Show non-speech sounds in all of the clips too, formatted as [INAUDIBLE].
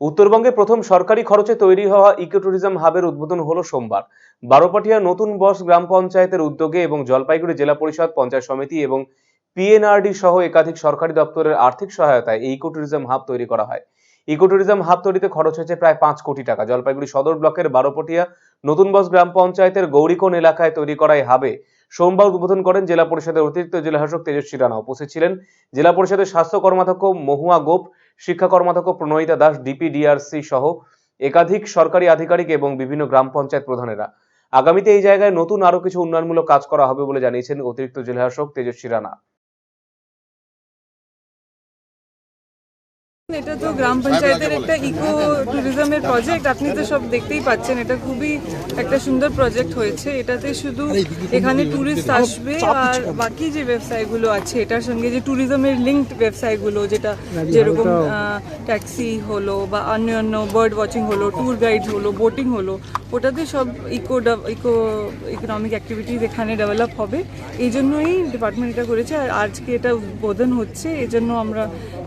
উত্তরবঙ্গে প্রথম সরকারি খরচে তৈরি হওয়া ইকো ট্যুরিজম হাবের উদ্বোধন হলো সোমবার। বারোপাটিয়া নতুন বস গ্রাম পঞ্চায়েতের উদ্যোগে এবং জলপাইগুড়ি জেলা পরিষদ পঞ্চায়েত সমিতি এবং পিএনআরডি সহ একাধিক সরকারি দপ্তরের আর্থিক সহায়তায় এই ইকো ট্যুরিজম হাব তৈরি করা হয়। ইকো ট্যুরিজম হাব তৈরিতে খরচ হয়েছে প্রায় পাঁচ কোটি টাকা। জলপাইগুড়ি সদর ব্লকের বারোপটিয়া নতুন বস গ্রাম পঞ্চায়েতের গৌরীকোণ এলাকায় তৈরি করা এই হাবে সোমবার উদ্বোধন করেন জেলা পরিষদের অতিরিক্ত জেলা শাসক তেজস্বী রানা। উপস্থিত ছিলেন জেলা পরিষদের স্বাস্থ্য কর্মাধ্যক্ষ মহুয়া গোপ শিক্ষা কর্মাধ্যক্ষ প্রণয়িতা দাস ডিপিডিআরসি সহ একাধিক সরকারি আধিকারিক এবং বিভিন্ন গ্রাম পঞ্চায়েত প্রধানেরা। আগামীতে এই জায়গায় নতুন আরও কিছু উন্নয়নমূলক কাজ করা হবে বলে জানিয়েছেন অতিরিক্ত জেলা শাসক তেজস্বী রানা। এটা তো গ্রাম পঞ্চায়েতের একটা ইকো ট্যুরিজমের প্রজেক্ট আপনি তো সব দেখতেই পাচ্ছেন, এটা খুবই একটা সুন্দর প্রজেক্ট হয়েছে। এটাতে শুধু এখানে ট্যুরিস্ট আসবে আর বাকি যে ব্যবসায়গুলো আছে, এটার সঙ্গে যে ট্যুরিজমের লিঙ্কড ব্যবসায়গুলো যেটা যেরকম ট্যাক্সি হলো বা অন্যান্য অন্য বার্ড ওয়াচিং হলো ট্যুর গাইড হলো বোটিং হলো ওটাতে সব ইকো ইকো ইকোনমিক অ্যাক্টিভিটিস এখানে ডেভেলপ হবে। এই জন্যই ডিপার্টমেন্ট এটা করেছে আর আজকে এটা উদ্বোধন হচ্ছে। এই জন্য আমরা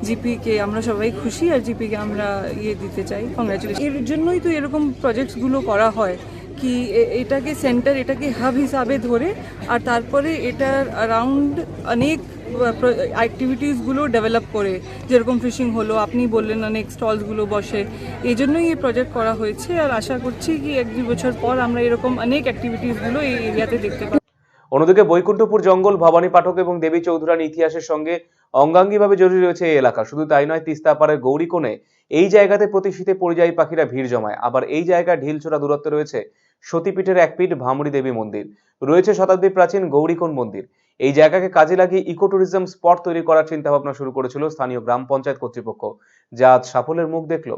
জিপিকে আমরা সবাই খুশি আর জিপিকে আমরা ইয়ে দিতে চাই। কংগ্রাচুলেশন এর জন্যই তো এরকম প্রজেক্টসগুলো করা হয়। কি এটাকে সেন্টার এটাকে হাব হিসাবে ধরে, আর তারপরে এটার অ্যারাউন্ড অনেক অ্যাক্টিভিটিসগুলো ডেভেলপ করে, যেরকম ফিশিং হলো, আপনি বললেন অনেক স্টলসগুলো বসে, এই জন্যই এই প্রজেক্ট করা হয়েছে, আর আশা করছি কি এক দুই বছর পর আমরা এরকম অনেক অ্যাক্টিভিটিসগুলো এই এরিয়াতে দেখতে পাবো। অন্যদিকে বৈকুণ্ঠপুর জঙ্গল ভবানী পাঠক এবং দেবী চৌধুরানী ইতিহাসের সঙ্গে অঙ্গাঙ্গিভাবে জড়িয়ে রয়েছে এই এলাকা। শুধু তাই নয় তিস্তাপাড়ের গৌরীকোণে এই জায়গাতে প্রতি শীতে পরিযায়ী পাখিরা ভিড় জমায়। আবার এই জায়গায় ঢিলছোড়া দূরত্বে রয়েছে সতীপীঠের এক পীঠ ভামরি দেবী মন্দির। রয়েছে শতাব্দী প্রাচীন গৌরীকোণ মন্দির। এই জায়গাকে কাজে লাগিয়ে ইকো ট্যুরিজম স্পট তৈরি করার চিন্তা ভাবনা শুরু করেছিল স্থানীয় গ্রাম পঞ্চায়েত কর্তৃপক্ষ। যা আজ সাফল্যের মুখ দেখল।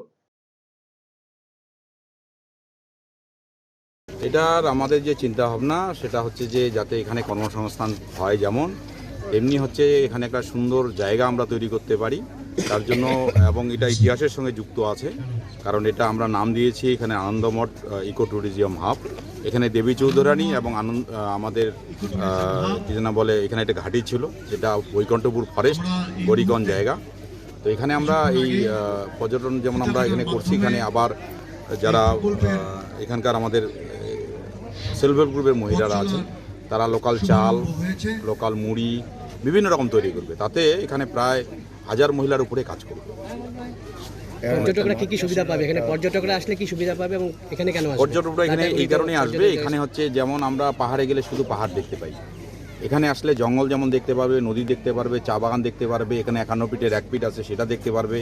এটার আমাদের যে চিন্তা ভাবনা সেটা হচ্ছে যে যাতে এখানে কর্মসংস্থান হয় যেমন এমনি হচ্ছে এখানে একটা সুন্দর জায়গা আমরা তৈরি করতে পারি। তার জন্য [LAUGHS] এবং এটা ইতিহাসের সঙ্গে যুক্ত আছে। কারণ এটা আমরা নাম দিয়েছি এখানে আনন্দমঠ ইকো ট্যুরিজম হাব। এখানে দেবী চৌধুরানী এবং আনন্দ আমাদের কি যেন বলে, এখানে একটা ঘাঁটি ছিল, যেটা বৈকণ্ঠপুর ফরেস্ট গরিগঞ্জ জায়গা। তো এখানে আমরা এই পর্যটন যেমন আমরা এখানে করছি, এখানে আবার যারা এখানকার আমাদের সেলফ হেল্প গ্রুপের মহিলারা আছেন তারা লোকাল চাল লোকাল মুড়ি বিভিন্ন রকম তৈরি করবে। তাতে এখানে প্রায় হাজার মহিলার উপরে কাজ করবে। পর্যটকরা কি কি সুবিধা পাবে? এখানে পর্যটকরা আসলে কি সুবিধা পাবে এবং এখানে কেন পর্যটকরা এখানে এই কারণে আসবে। এখানে হচ্ছে যেমন আমরা পাহাড়ে গেলে শুধু পাহাড় দেখতে পাই। এখানে আসলে জঙ্গল যেমন দেখতে পারবে নদী দেখতে পারবে চা বাগান দেখতে পারবে এখানে একান্ন পিঠের এক পিঠ আছে সেটা দেখতে পারবে।